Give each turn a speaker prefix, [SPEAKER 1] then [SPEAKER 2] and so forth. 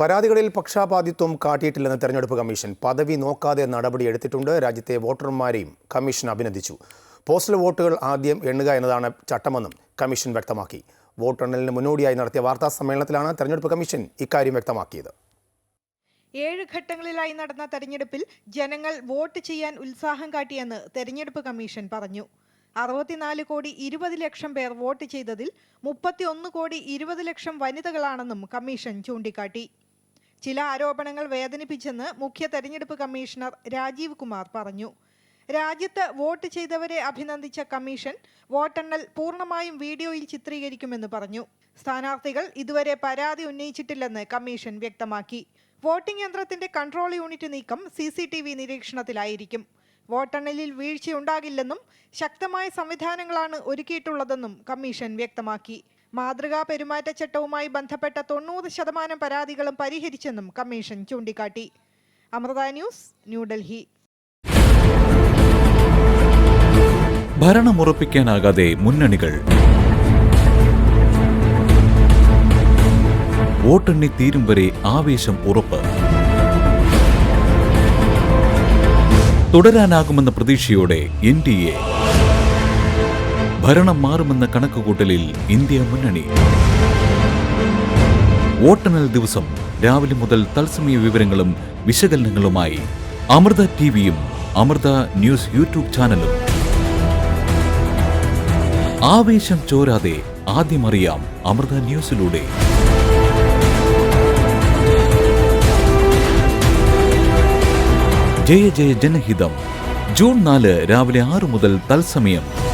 [SPEAKER 1] പരാതികളിൽ പക്ഷാപാതിത്വം കാട്ടിയിട്ടില്ലെന്ന് തെരഞ്ഞെടുപ്പ് കമ്മീഷൻ. പദവി നോക്കാതെ നടപടി എടുത്തിട്ടുണ്ട്. രാജ്യത്തെ വോട്ടർമാരെയും കമ്മീഷൻ അഭിനന്ദിച്ചു. പോസ്റ്റൽ വോട്ടുകൾ ആദ്യം എണ്ണുക എന്നതാണ് ചട്ടമെന്നും കമ്മീഷൻ വ്യക്തമാക്കി. വോട്ടെണ്ണലിന് മുന്നോടിയായി നടത്തിയ വാർത്താ സമ്മേളനത്തിലാണ് തെരഞ്ഞെടുപ്പ് കമ്മീഷൻ ഇക്കാര്യം വ്യക്തമാക്കിയത്.
[SPEAKER 2] ഏഴ് ഘട്ടങ്ങളിലായി നടന്ന തെരഞ്ഞെടുപ്പിൽ ജനങ്ങൾ വോട്ട് ചെയ്യാൻ ഉത്സാഹം കാട്ടിയെന്ന് തെരഞ്ഞെടുപ്പ് കമ്മീഷൻ പറഞ്ഞു. അറുപത്തിനാല് കോടി ഇരുപത് ലക്ഷം പേർ വോട്ട് ചെയ്തതിൽ മുപ്പത്തിയൊന്ന് കോടി ഇരുപത് ലക്ഷം വനിതകളാണെന്നും കമ്മീഷൻ ചൂണ്ടിക്കാട്ടി. ചില ആരോപണങ്ങൾ വേദനിപ്പിച്ചെന്ന് മുഖ്യ തെരഞ്ഞെടുപ്പ് കമ്മീഷണർ രാജീവ് കുമാർ പറഞ്ഞു. രാജ്യത്ത് വോട്ട് ചെയ്തവരെ അഭിനന്ദിച്ച കമ്മീഷൻ വോട്ടെണ്ണൽ പൂർണമായും വീഡിയോയിൽ ചിത്രീകരിക്കുമെന്ന് പറഞ്ഞു. സ്ഥാനാർത്ഥികൾ ഇതുവരെ പരാതി ഉന്നയിച്ചിട്ടില്ലെന്ന് കമ്മീഷൻ വ്യക്തമാക്കി. വോട്ടിംഗ് യന്ത്രത്തിന്റെ കൺട്രോൾ യൂണിറ്റ് നീക്കം സി സി ടി വി നിരീക്ഷണത്തിലായിരിക്കും. വോട്ടെണ്ണലിൽ വീഴ്ചയുണ്ടാകില്ലെന്നും ശക്തമായ സംവിധാനങ്ങളാണ് ഒരുക്കിയിട്ടുള്ളതെന്നും കമ്മീഷൻ വ്യക്തമാക്കി. മാതൃകാ പെരുമാറ്റച്ചട്ടവുമായി ബന്ധപ്പെട്ട തൊണ്ണൂറ് ശതമാനം പരാതികളും പരിഹരിച്ചെന്നും കമ്മീഷൻ ചൂണ്ടിക്കാട്ടി. അമൃത ന്യൂസ് ന്യൂഡൽഹി.
[SPEAKER 3] ഭരണമുറപ്പിക്കാനാകാതെ മുന്നണികൾ വോട്ടെണ്ണി തീരും വരെ ആവേശം ഉറപ്പ്. തുടരാനാകുമെന്ന പ്രതീക്ഷയോടെ എൻ ഡി എ ഭരണം മാറുമെന്ന കണക്കുകൂട്ടലിൽ ഇന്ത്യ മുന്നണി. വോട്ടെണ്ണൽ ദിവസം രാവിലെ മുതൽ തത്സമയ വിവരങ്ങളും വിശകലനങ്ങളുമായി അമൃത ടിവിയും അമൃത ന്യൂസ് യൂട്യൂബ് ചാനലും. ആവേശം ചോരാതെ ആദ്യമറിയാം അമൃത ന്യൂസിലൂടെ. ജയ ജയ ജനഹിതം. ജൂൺ നാല് രാവിലെ ആറു മുതൽ തത്സമയം.